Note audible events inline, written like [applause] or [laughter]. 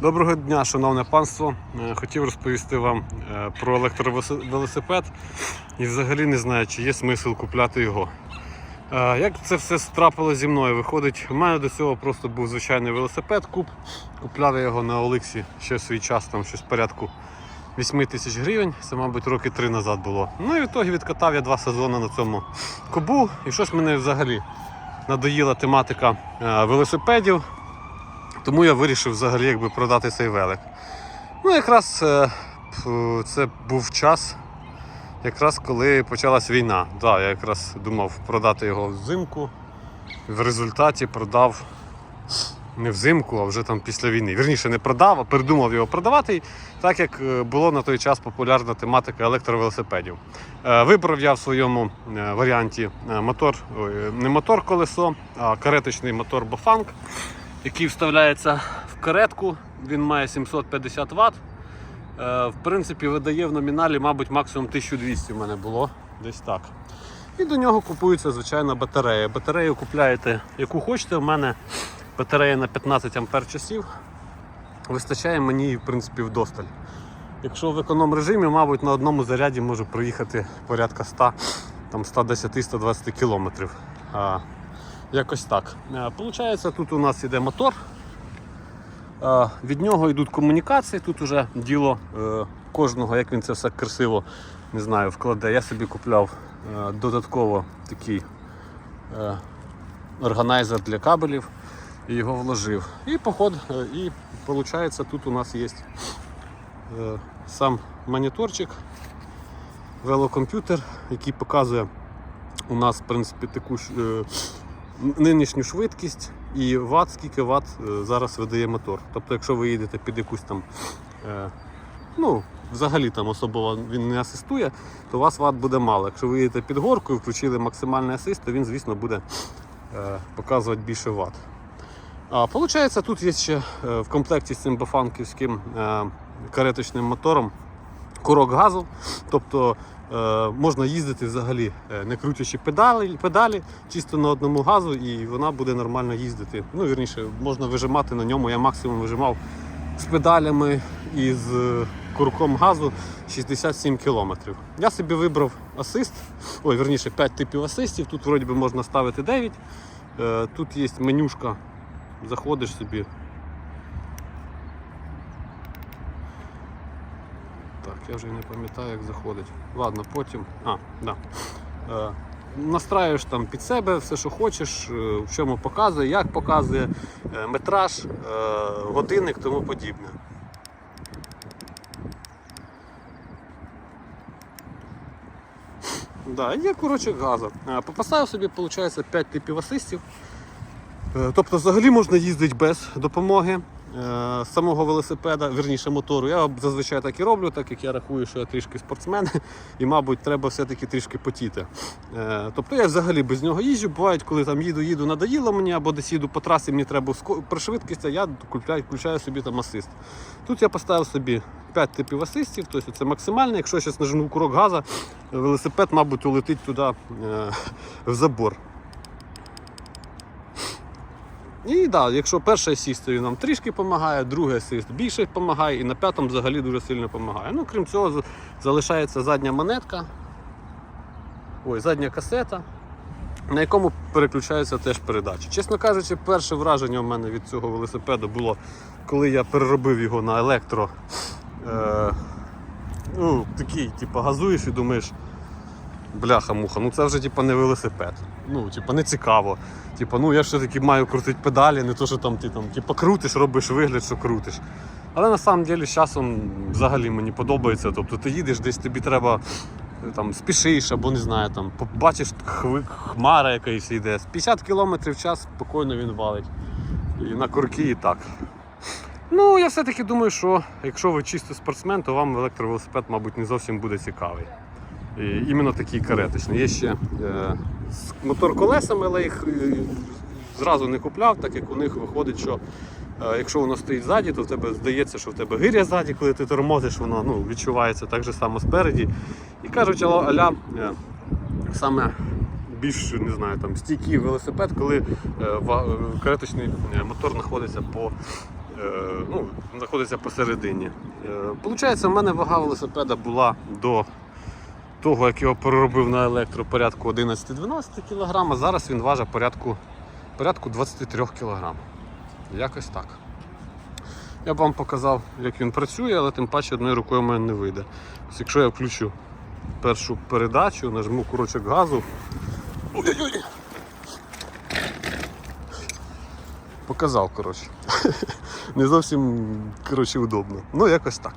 Доброго дня, шановне панство. Е, Хотів розповісти вам е, про електровелосипед і взагалі не знаю, чи є смисл купляти його. Е, Як це все трапилося зі мною? Виходить, у мене до цього просто був звичайний велосипед, куп. Купляв я його на Олексі ще в свій час, там щось порядку 8 тисяч гривень. Це, мабуть, роки три назад було. Ну і в ітогі відкатав я два сезони на цьому кубу. І щось мене взагалі надоїла тематика велосипедів. Тому я вирішив взагалі якби продати цей велик. Ну, якраз е, це був час, якраз коли почалась війна. Да, я якраз думав продати його взимку. В результаті продав не взимку, а вже там після війни. Вірніше не продав, а передумав його продавати, так як е, було на той час популярна тематика електровелосипедів. Е, Вибрав я в своєму варіанті мотор, не мотор колесо, а кареточний мотор Bofang який вставляється в каретку. Він має 750 Вт. Е, В принципі, видає в номіналі, мабуть, максимум 1200 в мене було десь так. І до нього купується звичайна батарея. Батарею купляєте яку хочете. У мене батарея на 15 ампер часів. Вистачає мені її, в принципі, вдосталь. Якщо в економ режимі, мабуть, на одному заряді можу проїхати порядка 100, там 110-120 кілометрів. Якось так. Е, Получається, тут у нас іде мотор. Е, Від нього йдуть комунікації. Тут уже діло е, кожного, як він це все красиво не знаю, вкладе. Я собі купляв додатково такий органайзер для кабелів і його вложив. І поход, і виходить, тут у нас є сам моніторчик, велокомп'ютер, який показує у нас в принципі таку нинішню швидкість і ват, скільки ват е, зараз видає мотор. Тобто, якщо ви їдете під якусь там, е, ну, взагалі там особливо він не асистує, то у вас ват буде мало. Якщо ви їдете під горку і включили максимальний асист, то він, звісно, буде е, показувати більше ват. А Получається, тут є ще в комплекті з цим бафанківським кареточним мотором курок газу. Тобто можна їздити взагалі е, не крутячи педалі, педалі, чисто на одному газу, і вона буде нормально їздити. Ну, вірніше, можна вижимати на ньому. Я максимум вижимав з педалями і з е, курком газу 67 км. Я собі вибрав асист, ой, верніше 5 типів асистів. Тут вроді би можна ставити 9. Е, Тут є менюшка, заходиш собі. Так, я вже не пам'ятаю, як заходить. Ладно, потім. А, да. Е, настраюєш там під себе все, що хочеш, е, в чому показує, як показує, е, метраж, е, годинник, тому подібне. Да, є курочок газу. Е, собі, виходить, 5 типів асистів. Тобто взагалі можна їздити без допомоги самого велосипеда, верніше мотору. Я зазвичай так і роблю, так як я рахую, що я трішки спортсмен [laughs] і, мабуть, треба все-таки трішки потіти. Е, Тобто я взагалі без нього їжджу. Бувають, коли там їду, їду, надоїло мені, або десь їду по трасі, мені треба при швидкості, я включаю, включаю собі там асист. Тут я поставив собі 5 типів асистів, тобто це максимально. Якщо я зараз нажму курок газа, велосипед, мабуть, улетить туди е, в забор. І да, якщо перший асист він нам трішки допомагає, другий асист більше допомагає, і на п'ятому взагалі дуже сильно допомагає. Ну, крім цього, залишається задня монетка, ой, задня касета, на якому переключаються теж передачі. Чесно кажучи, перше враження у мене від цього велосипеду було, коли я переробив його на електро. Е, ну, такий, типу, газуєш і думаєш. Бляха-муха, ну це вже типа не велосипед. Ну, типа, не цікаво. Типа, ну я все-таки маю крутити педалі, не то, що там ти там типа, крутиш, робиш вигляд, що крутиш. Але на самом з часом взагалі мені подобається. Тобто ти їдеш, десь тобі треба там спішиш або не знаю, там побачиш хви- хмара якась йде. З 50 км в час спокійно він валить. І на курки і так. Ну, я все-таки думаю, що якщо ви чисто спортсмен, то вам електровелосипед, мабуть, не зовсім буде цікавий. І іменно такий кареточний. Є ще е, з мотор колесами, але їх е, зразу не купляв, так як у них виходить, що е, якщо воно стоїть ззаді, то в тебе здається, що в тебе гиря ззаді, коли ти тормозиш, воно ну, відчувається так же само спереді. І кажуть, аля, е, саме більш не знаю, там, стійкий велосипед, коли е, е, кареточний е, мотор знаходиться по ну, знаходиться посередині. Е, Получається, в мене вага велосипеда була до того, як його переробив на електро порядку 11-12 кг, а зараз він важить порядку, порядку 23 кг. Якось так. Я б вам показав, як він працює, але тим паче одною рукою в мене не вийде. Ось якщо я включу першу передачу, нажму курочок газу. Ой-ой-ой! Показав, коротше. [laughs] Не зовсім коротше, удобно. Ну, якось так.